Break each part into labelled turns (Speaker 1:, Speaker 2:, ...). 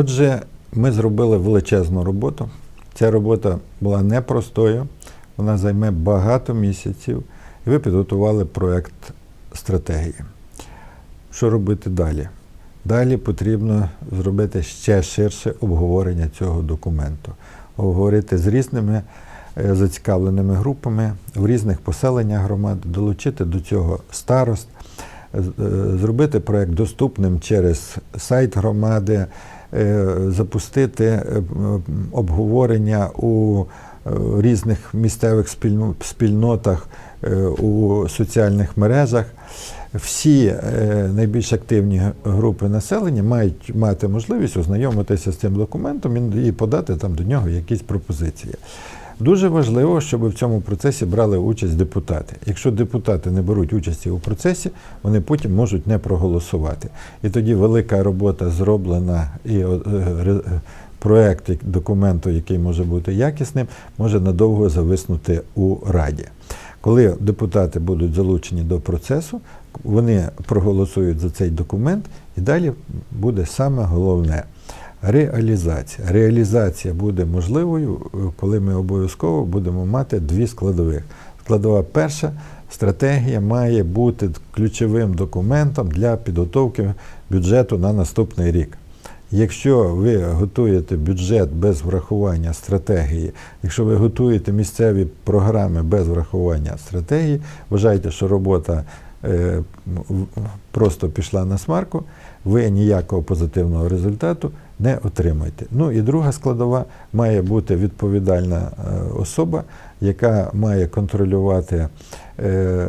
Speaker 1: Отже, ми зробили величезну роботу. Ця робота була непростою, вона займе багато місяців, і ви підготували проєкт стратегії. Що робити далі? Далі потрібно зробити ще ширше обговорення цього документу, обговорити з різними е, зацікавленими групами в різних поселеннях громади, долучити до цього старост, е, зробити проєкт доступним через сайт громади, запустити е, обговорення у е, різних місцевих спільнотах, е, у соціальних мережах. Всі е, найбільш активні групи населення мають мати можливість ознайомитися з цим документом і подати там до нього якісь пропозиції. Дуже важливо, щоб в цьому процесі брали участь депутати. Якщо депутати не беруть участі у процесі, вони потім можуть не проголосувати. І тоді велика робота зроблена і е, проект документу, який може бути якісним, може надовго зависнути у Раді. Коли депутати будуть залучені до процесу, вони проголосують за цей документ, і далі буде саме головне реалізація. Реалізація буде можливою, е, коли ми обов'язково будемо мати дві складових. Складова перша стратегія має бути ключовим документом для підготовки бюджету на наступний рік. Якщо ви готуєте бюджет без врахування стратегії, якщо ви готуєте місцеві програми без врахування стратегії, вважайте, що робота просто пішла на смарку, ви ніякого позитивного результату не отримаєте. Ну і друга складова має бути відповідальна е, особа, яка має контролювати е,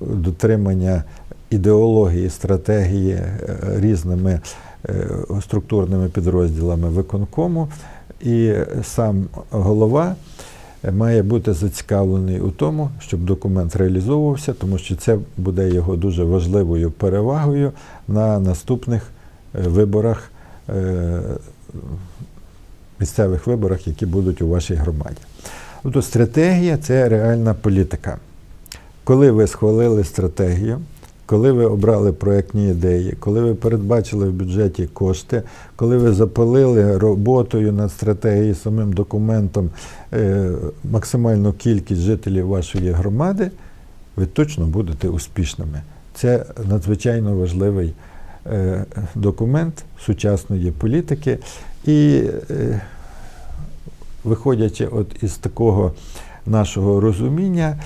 Speaker 1: дотримання ідеології, стратегії е, різними е, структурними підрозділами виконкому, і сам голова має бути зацікавлений у тому, щоб документ реалізовувався, тому що це буде його дуже важливою перевагою на наступних е, виборах, е, місцевих виборах, які будуть у вашій громаді. Тобто стратегія це реальна політика. Коли ви схвалили стратегію, коли ви обрали проєктні ідеї, коли ви передбачили в бюджеті кошти, коли ви запалили роботою над стратегією самим документом е, максимальну кількість жителів вашої громади, ви точно будете успішними. Це надзвичайно важливий е, документ сучасної політики. І е, виходячи от із такого нашого розуміння,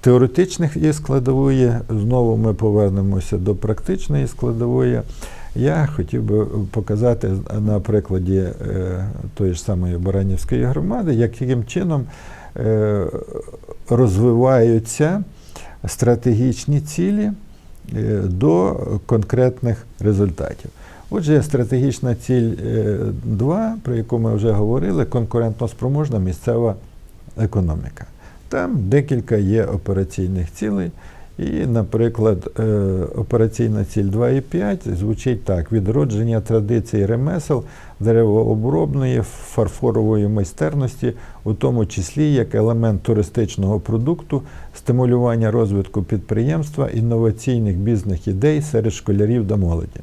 Speaker 1: теоретичних і складової, знову ми повернемося до практичної складової. Я хотів би показати на прикладі е, тої ж самої Баранівської громади, яким чином е, розвиваються стратегічні цілі е, до конкретних результатів. Отже, стратегічна ціль 2, про яку ми вже говорили, конкурентноспроможна місцева економіка. Там декілька є операційних цілей. І, наприклад, е, операційна ціль 2,5 звучить так: відродження традицій ремесел деревообробної фарфорової майстерності, у тому числі як елемент туристичного продукту, стимулювання розвитку підприємства, інноваційних бізнес-ідей серед школярів та молоді.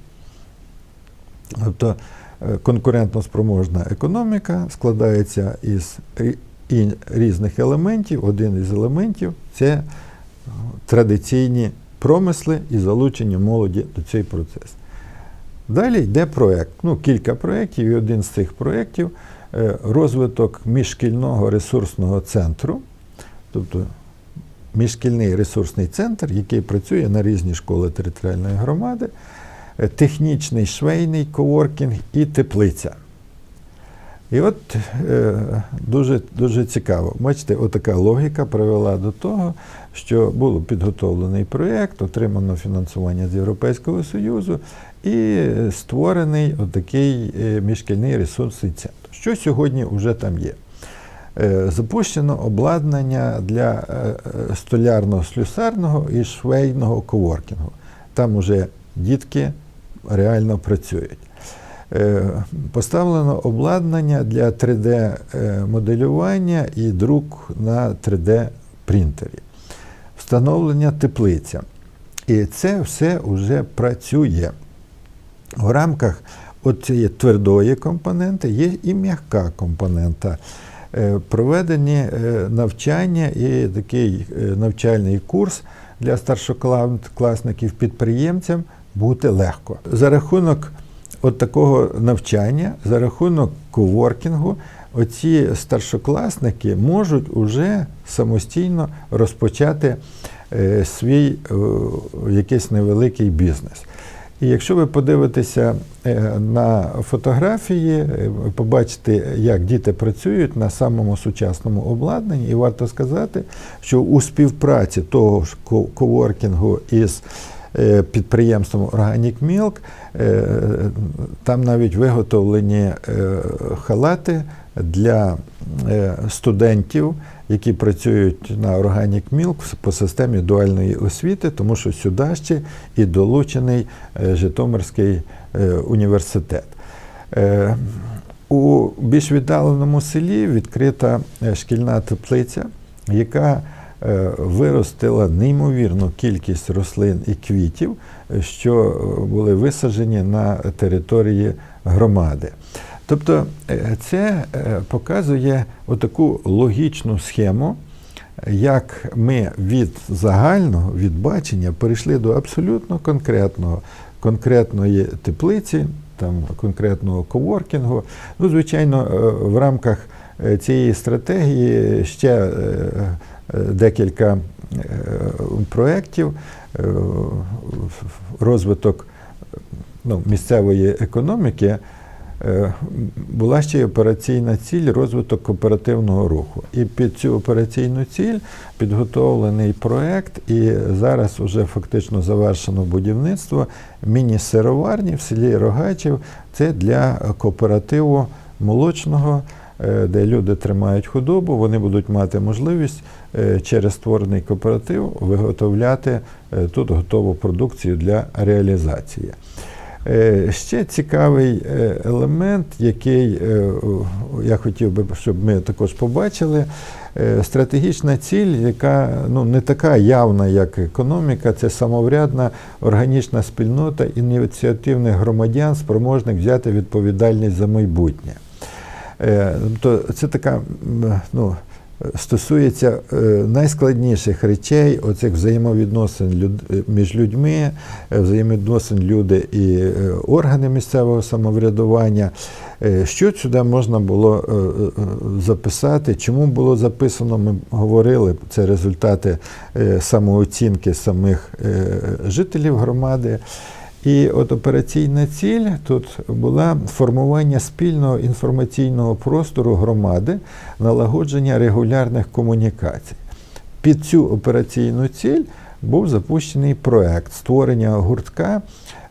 Speaker 1: Тобто е, конкурентноспроможна економіка складається із рі- і різних елементів. Один із елементів це традиційні промисли і залучення молоді до цей процес. Далі йде проєкт. Ну, кілька проєктів, і один з цих проєктів е, розвиток міжшкільного ресурсного центру, тобто міжшкільний ресурсний центр, який працює на різні школи територіальної громади, е, технічний швейний коворкінг і теплиця. І от е, дуже, дуже цікаво. Бачите, отака логіка привела до того, що був підготовлений проєкт, отримано фінансування з Європейського Союзу і створений отакий е, міжшкільний ресурсний центр. Що сьогодні вже там є? Е, Запущено обладнання для е, столярно-слюсарного і швейного коворкінгу. Там уже дітки реально працюють. Е, Поставлено обладнання для 3D-моделювання і друк на 3D-принтері. Встановлення теплиця. І це все вже працює. В рамках цієї твердої компоненти, є і м'яка компонента. Е, Проведені е, навчання і такий е, навчальний курс для старшокласників підприємцям бути легко. За рахунок от такого навчання, за рахунок коворкінгу, оці старшокласники можуть уже самостійно розпочати е, свій е, якийсь невеликий бізнес. І якщо ви подивитеся е, на фотографії, побачите, як діти працюють на самому сучасному обладнанні, і варто сказати, що у співпраці того ж коворкінгу із підприємством Organic Milk, е, там навіть виготовлені е, халати для е, студентів, які працюють на Organic Milk по системі дуальної освіти, тому що сюди ще і долучений е, Житомирський е, університет. Е, У більш віддаленому селі відкрита е, шкільна теплиця, яка е, виростила неймовірну кількість рослин і квітів, е, що е, були висаджені на території громади. Тобто е, це е, показує отаку логічну схему, як ми від загального, від бачення перейшли до абсолютно конкретного, конкретної теплиці, там, конкретного коворкінгу. Ну, звичайно, е, в рамках е, цієї стратегії ще е, е, декілька е, проєктів, е, розвиток ну, місцевої економіки. Е, Була ще й операційна ціль розвиток кооперативного руху. І під цю операційну ціль підготовлений проект, і зараз вже фактично завершено будівництво міні-сироварні в селі Рогачів. Це для кооперативу молочного, де люди тримають худобу, вони будуть мати можливість е, через створений кооператив виготовляти е, тут готову продукцію для реалізації. Е, Ще цікавий е, елемент, який е, я хотів би, щоб ми також побачили. Е, Стратегічна ціль, яка ну, не така явна, як економіка, це самоврядна органічна спільнота ініціативних громадян, спроможних взяти відповідальність за майбутнє. Е, Тобто це така ну, стосується е, найскладніших речей, оцих взаємовідносин люд- між людьми, е, взаємовідносин люди і е, органи місцевого самоврядування. Е, Що сюди можна було е, е, записати? Чому було записано? Ми говорили, це результати е, самооцінки самих е, жителів громади. І от операційна ціль тут була формування спільного інформаційного простору громади, налагодження регулярних комунікацій. Під цю операційну ціль був запущений проект створення гуртка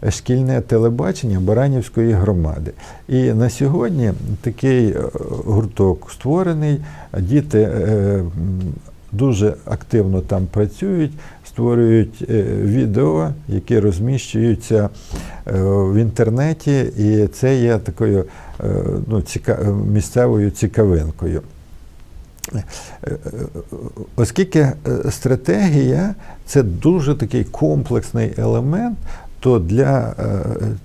Speaker 1: шкільне телебачення Баранівської громади. І на сьогодні такий е, гурток створений. Діти е, дуже активно там працюють, створюють е, відео, які розміщуються е, в інтернеті, і це є такою е, ну, ціка- місцевою цікавинкою. Оскільки стратегія це дуже такий комплексний елемент, то для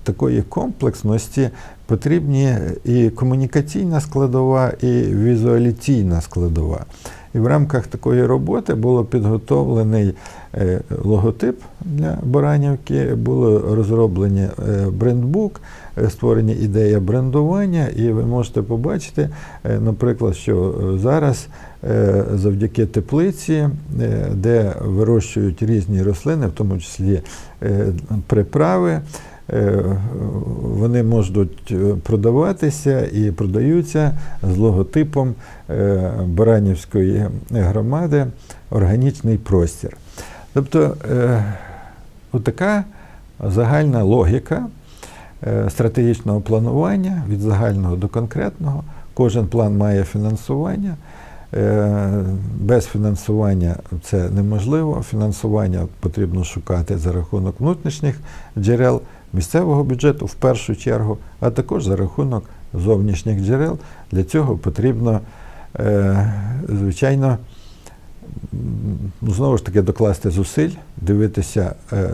Speaker 1: такої комплексності потрібні і комунікаційна складова, і візуаліційна складова. І в рамках такої роботи було підготовлений е, логотип для Баранівки, було розроблені е, брендбук, е, створені ідея брендування, і ви можете побачити, наприклад, що зараз завдяки теплиці, де вирощують різні рослини, в тому числі приправи, вони можуть е, продаватися і продаються з логотипом е, Баранівської громади органічний простір. Тобто е, отака загальна логіка е, стратегічного планування від загального до конкретного. Кожен план має фінансування. Е, Без фінансування це неможливо. Фінансування потрібно шукати за рахунок внутрішніх джерел місцевого бюджету в першу чергу, а також за рахунок зовнішніх джерел. Для цього потрібно, е, звичайно, знову ж таки докласти зусиль, дивитися, е,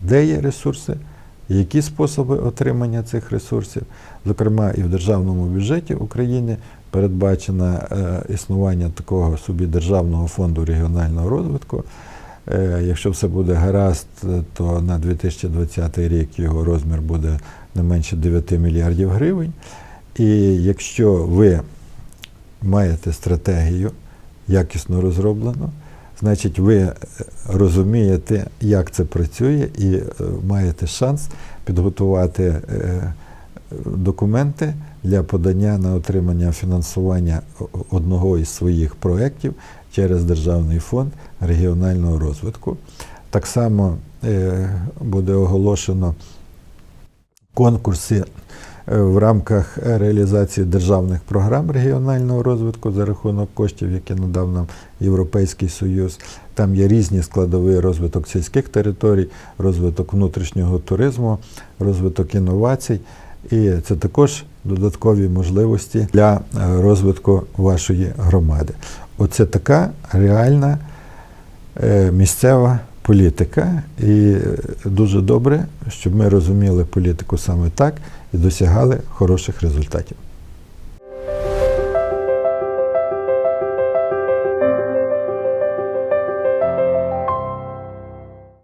Speaker 1: де є ресурси, які способи отримання цих ресурсів. Зокрема, і в державному бюджеті України передбачено е, існування такого собі державного фонду регіонального розвитку. Е, Якщо все буде гаразд, е, то на 2020 рік його розмір буде не менше 9 мільярдів гривень. І якщо ви маєте стратегію якісно розроблену, значить ви розумієте, як це працює, і маєте шанс підготувати документи для подання на отримання фінансування одного із своїх проєктів через Державний фонд регіонального розвитку. Так само е, буде оголошено конкурси е, в рамках реалізації державних програм регіонального розвитку за рахунок коштів, які надав нам Європейський Союз. Там є різні складові розвиток сільських територій, розвиток внутрішнього туризму, розвиток інновацій. І це також додаткові можливості для е, розвитку вашої громади. Оце така реальна е, місцева політика. І е, дуже добре, щоб ми розуміли політику саме так і досягали хороших результатів.